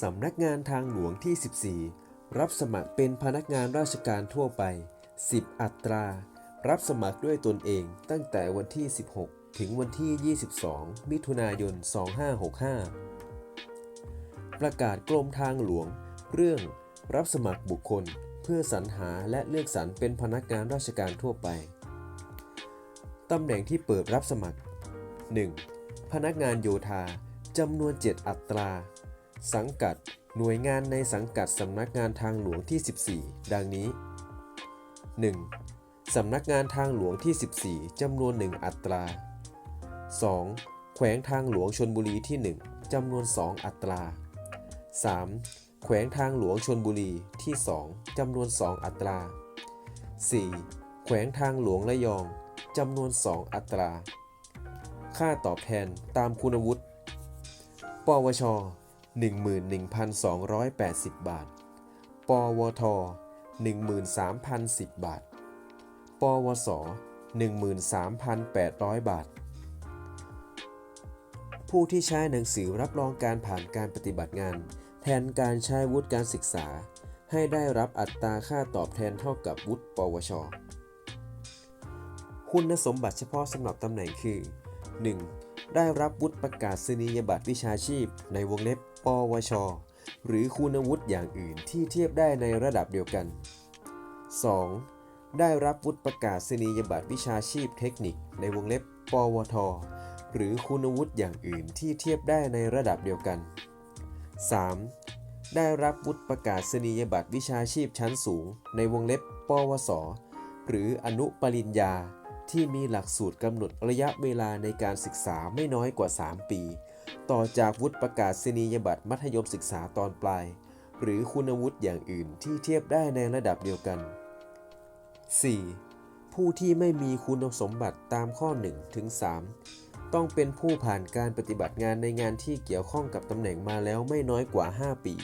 สำนักงานทางหลวงที่ 14 รับสมัครเป็นพนักงานราชการทั่วไป 10 อัตรา รับสมัครด้วยตนเองตั้งแต่วันที่ 16 ถึงวันที่ 22 มิถุนายน 2565 ประกาศกรมทางหลวง เรื่องรับสมัครบุคคลเพื่อสรรหาและเลือกสรรเป็นพนักงานราชการทั่วไป ตำแหน่งที่เปิดรับสมัคร 1. พนักงานโยธาจำนวน 7 อัตรา สังกัด หน่วยงานในสังกัดสำนักงานทางหลวงที่ 14 ดังนี้ 1. สำนักงานทางหลวงที่ 14 จำนวน 1 อัตรา 2. แขวงทางหลวงชนบุรีที่ 1 จำนวน 2 อัตรา 3. แขวงทางหลวงชนบุรีที่ 2 จำนวน 2 อัตรา 4. แขวงทางหลวงระยอง จำนวน 2 อัตรา ค่าตอบแทนตามคุณวุฒิ ปวช 11,280 บาท ปวท 13,010 บาท ปวส 13,800 บาท ผู้ที่ใช้หนังสือรับรองการผ่านการปฏิบัติงาน แทนการใช้วุฒิการศึกษา ให้ได้รับอัตราค่าตอบแทนเท่ากับวุฒิปวช คุณสมบัติเฉพาะสำหรับตำแหน่งคือ 1. ได้รับวุฒิประกาศนียบัตรวิชาชีพ ในวงเล็บ ปวช หรือคุณวุฒิอย่างอื่นที่เทียบได้ในระดับเดียวกัน 2. ได้รับวุฒิประกาศนียบัตรวิชาชีพเทคนิค ในวงเล็บ ปวท หรือคุณวุฒิอย่างอื่นที่เทียบได้ในระดับเดียวกัน 3. ได้รับวุฒิประกาศนียบัตรวิชาชีพชั้นสูง ในวงเล็บ ปวส หรืออนุปริญญา ที่มีหลักสูตรกำหนดระยะเวลาในการศึกษาไม่น้อยกว่า 3 ปี ต่อจากวุฒิประกาศนียบัตรมัธยมศึกษาตอนปลาย หรือคุณวุฒิอย่างอื่นที่เทียบได้ในระดับเดียวกัน 4. ผู้ที่ไม่มีคุณสมบัติตามข้อ1ถึง3ต้องเป็นผู้ผ่านการปฏิบัติงานในงานที่เกี่ยวข้องกับตำแหน่งมาแล้วไม่น้อยกว่า 5 ปี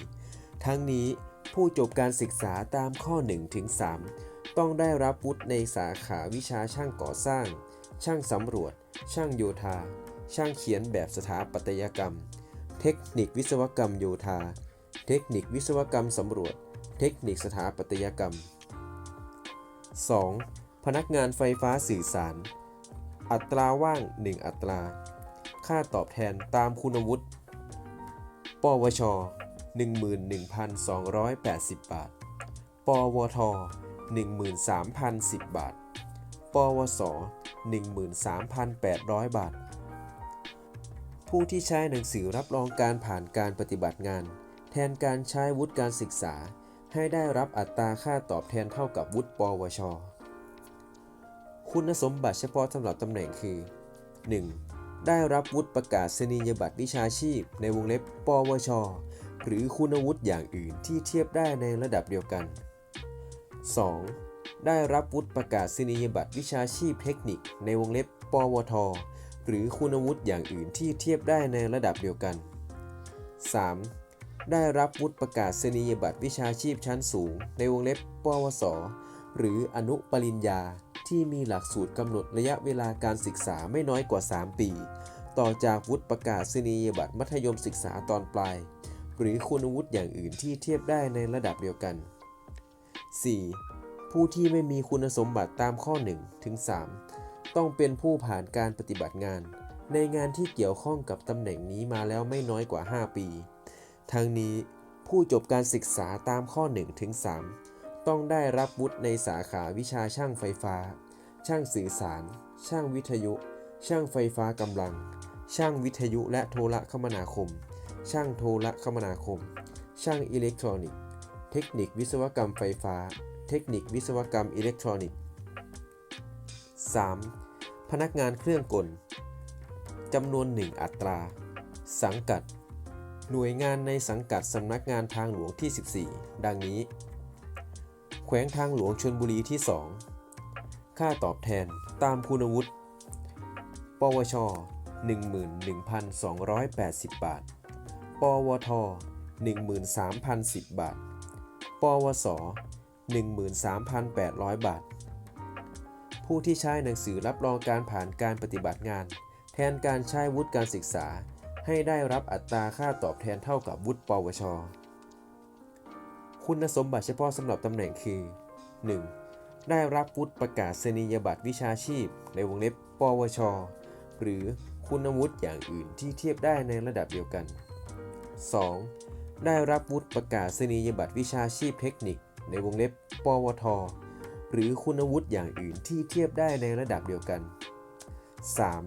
ทั้งนี้ผู้จบการศึกษาตามข้อ1ถึง3 ต้องได้รับวุฒิในสาขาวิชาช่างก่อสร้าง ช่างสำรวจ ช่างโยธา ช่างเขียนแบบสถาปัตยกรรม เทคนิควิศวกรรมโยธา เทคนิควิศวกรรมสำรวจ เทคนิคสถาปัตยกรรม 2. พนักงานไฟฟ้าสื่อสาร อัตราว่าง 1 อัตรา ค่าตอบแทนตามคุณวุฒิปวช 11,280 บาท ปวท 13,010 บาท ปวส 13,800 บาท ผู้ที่ใช้หนังสือรับรองการผ่านการปฏิบัติงาน แทนการใช้วุฒิการศึกษา ให้ได้รับอัตราค่าตอบแทนเท่ากับวุฒิปวช คุณสมบัติเฉพาะสำหรับตำแหน่งคือ 1. ได้รับวุฒิประกาศนียบัตรวิชาชีพ ในวงเล็บ ปวช หรือคุณวุฒิอย่างอื่นที่เทียบได้ในระดับเดียวกัน 2. ได้รับวุฒิประกาศนียบัตรวิชาชีพเทคนิคในวงเล็บ ปวท หรือคุณวุฒิอย่างอื่นที่เทียบได้ในระดับเดียวกัน 3. ได้รับวุฒิประกาศนียบัตรวิชาชีพชั้นสูง ในวงเล็บ ปวส หรืออนุปริญญาที่มีหลักสูตรกำหนดระยะเวลาการศึกษาไม่น้อยกว่า 3 ปี ต่อจากวุฒิประกาศนียบัตรมัธยมศึกษาตอนปลาย หรือคุณวุฒิอย่างอื่นที่เทียบได้ในระดับเดียวกัน 4. ผู้ที่ไม่มีคุณสมบัติตามข้อ1ถึง3ต้องเป็นผู้ผ่านการปฏิบัติงาน ในงานที่เกี่ยวข้องกับตำแหน่งนี้มาแล้วไม่น้อยกว่า 5 ปี ทั้งนี้ผู้จบการศึกษาตามข้อ1ถึง3ต้องได้รับวุฒิในสาขาวิชาช่างไฟฟ้า ช่างสื่อสาร ช่างวิทยุ ช่างไฟฟ้ากำลัง ช่างวิทยุและโทรคมนาคม ช่างโทรคมนาคม ช่างอิเล็กทรอนิกส์ เทคนิควิศวกรรมไฟฟ้า เทคนิควิศวกรรมอิเล็กทรอนิกส์ 3. พนักงานเครื่องกล จำนวน 1 อัตรา สังกัด หน่วยงานในสังกัดสำนักงานทางหลวงที่ 14 ดังนี้ แขวงทางหลวงชนบุรีที่ 2 ค่าตอบแทนตามคุณวุฒิ ปวช 11,280 บาท ปวท 13,010 บาท ปวส 13,800 บาท ผู้ที่ใช้หนังสือรับรองการผ่านการปฏิบัติงาน แทนการใช้วุฒิการศึกษา ให้ได้รับอัตราค่าตอบแทนเท่ากับวุฒิปวช คุณสมบัติเฉพาะสำหรับตำแหน่งคือ 1. ได้รับวุฒิประกาศนียบัตรวิชาชีพ ในวงเล็บ ปวช หรือคุณวุฒิอย่างอื่นที่เทียบได้ในระดับเดียวกัน 2. ได้รับวุฒิประกาศนียบัตรวิชาชีพเทคนิค ในวงเล็บ ปวท หรือคุณวุฒิอย่างอื่นที่เทียบได้ในระดับเดียวกัน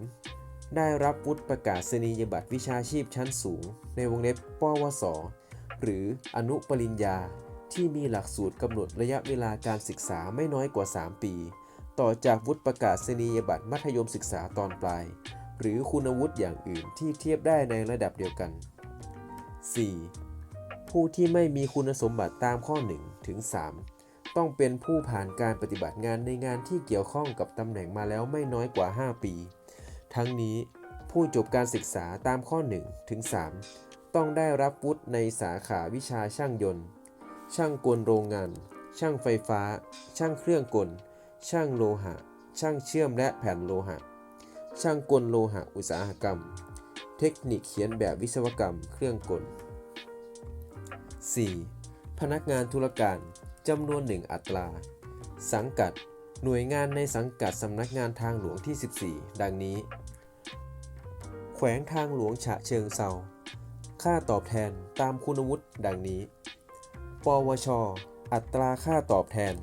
3. ได้รับวุฒิประกาศนียบัตรวิชาชีพชั้นสูง ในวงเล็บ ปวส หรืออนุปริญญาที่มีหลักสูตรกำหนดระยะเวลาการศึกษาไม่น้อยกว่า 3 ปี ต่อจากวุฒิประกาศนียบัตรมัธยมศึกษาตอนปลาย หรือคุณวุฒิอย่างอื่นที่เทียบได้ในระดับเดียวกัน 4. ผู้ที่ไม่มีคุณสมบัติตามข้อ1ถึง3ต้องเป็นผู้ผ่านการปฏิบัติงานในงานที่เกี่ยวข้องกับตำแหน่งมาแล้วไม่น้อยกว่า 5 ปี ทั้งนี้ผู้จบการศึกษาตามข้อ1ถึง3ต้องได้รับวุฒิในสาขาวิชาช่างยนต์ ช่างกลโรงงาน ช่างไฟฟ้า ช่างเครื่องกล ช่างโลหะ ช่างเชื่อมและแผ่นโลหะ ช่างกลโลหะอุตสาหกรรม เทคนิคเขียนแบบวิศวกรรม เครื่องกล 4. พนักงานธุรการจำนวนหนึ่งอัตรา สังกัด หน่วยงานในสังกัดสำนักงานทางหลวงที่ 14 ดังนี้ แขวงทางหลวงฉะเชิงเซาค่าตอบแทนตามคุณวุฒิดังนี้ ปวช อัตราค่าตอบแทน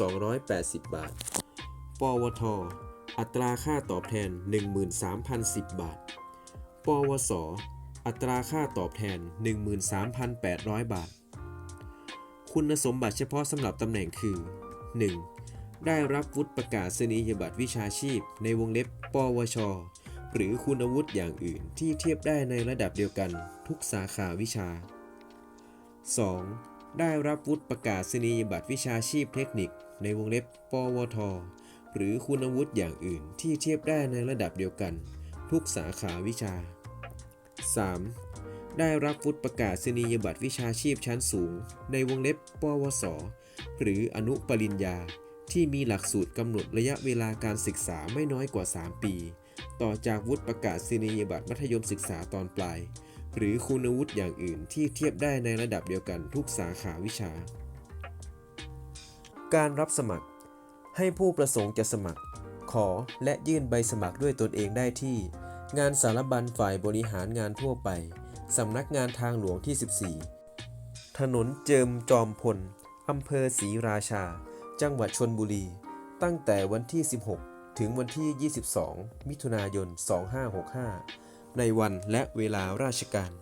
11,280 บาท ปวท อัตราค่าตอบแทน 13,010 บาท ปวส อัตราค่าตอบแทน 13,800 บาท คุณสมบัติเฉพาะสำหรับตำแหน่งคือ 1. ได้รับวุฒิประกาศนียบัตรวิชาชีพ ในวงเล็บ ปวช หรือคุณวุฒิอย่างอื่นที่เทียบได้ในระดับเดียวกันทุกสาขาวิชา 2. ได้รับวุฒิประกาศนียบัตรวิชาชีพเทคนิค ในวงเล็บ ปวท หรือคุณวุฒิอย่างอื่นที่เทียบได้ในระดับเดียวกัน ทุกสาขาวิชา 3. ได้รับวุฒิประกาศนียบัตรวิชาชีพชั้นสูง ในวงเล็บ ปวส หรืออนุปริญญา ที่มีหลักสูตรกำหนดระยะเวลาการศึกษาไม่น้อยกว่า 3 ปี ต่อจากวุฒิประกาศนียบัตรมัธยมศึกษาตอนปลาย หรือคุณวุฒิอย่างอื่นที่เทียบได้ในระดับเดียวกันทุกสาขาวิชา การรับสมัคร ให้ผู้ประสงค์จะสมัคร ขอและยื่นใบสมัครด้วยตนเองได้ที่ งานสารบัญฝ่ายบริหารงานทั่วไป สำนักงานทางหลวงที่ 14 ถนนเจิมจอมพล อำเภอศรีราชา จังหวัดชนบุรี ตั้งแต่วันที่ 16 ถึงวันที่ 22 มิถุนายน 2565 ในวันและเวลาราชการ